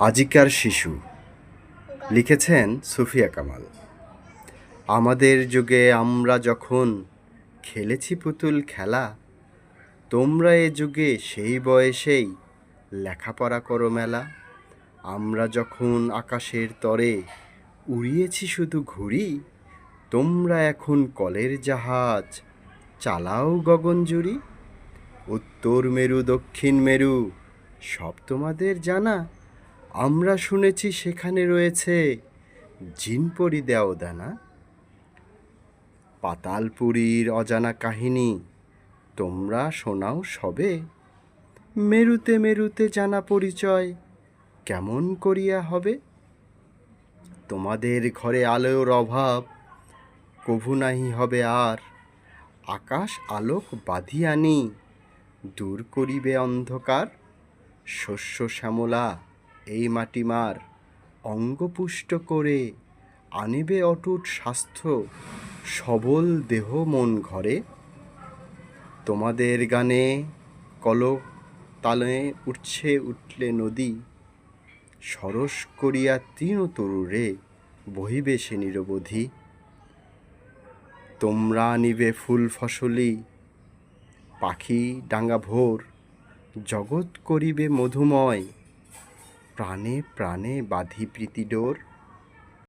আজিকার শিশু। লিখেছেন সুফিয়া কামাল। আমাদের যুগে আমরা যখন খেলেছি পুতুল খেলা, তোমরা এ যুগে সেই বয়সেই লেখাপড়া করো মেলা। আমরা যখন আকাশের তরে উড়িয়েছি শুধু ঘুড়ি, তোমরা এখন কলের জাহাজ চালাও গগনজুড়ি উত্তর মেরু, দক্ষিণ মেরু, সব তোমাদের জানা। আমরা শুনেছি সেখানে রয়েছে জিনপরি দেও দানা পাতালপুরীর অজানা কাহিনী, তোমরা শোনাও সবে। মেরুতে মেরুতে জানা পরিচয়, কেমন করিয়া হবে? তোমাদের ঘরে আলোর অভাব, কভু নাহি হবে আর। আকাশ আলোক বাঁধিয়ানি দূর করিবে অন্ধকার, শস্য শ্যামলা। এই মাটিমার অঙ্গপুষ্ট করে আনিবে অটুট স্বাস্থ্য সবল দেহ মন ঘরে? তোমাদের গানে কলক তালে উঠছে উঠলে নদী, সরস করিয়া তৃণ তরুরে বহিবে সে নিরবধি। তোমরা আনিবে ফুল ফসলি, পাখি ডাঙ্গা ভোর, জগৎ করিবে মধুময় প্রাণে প্রাণে বাঁধি প্রীতি ডোর।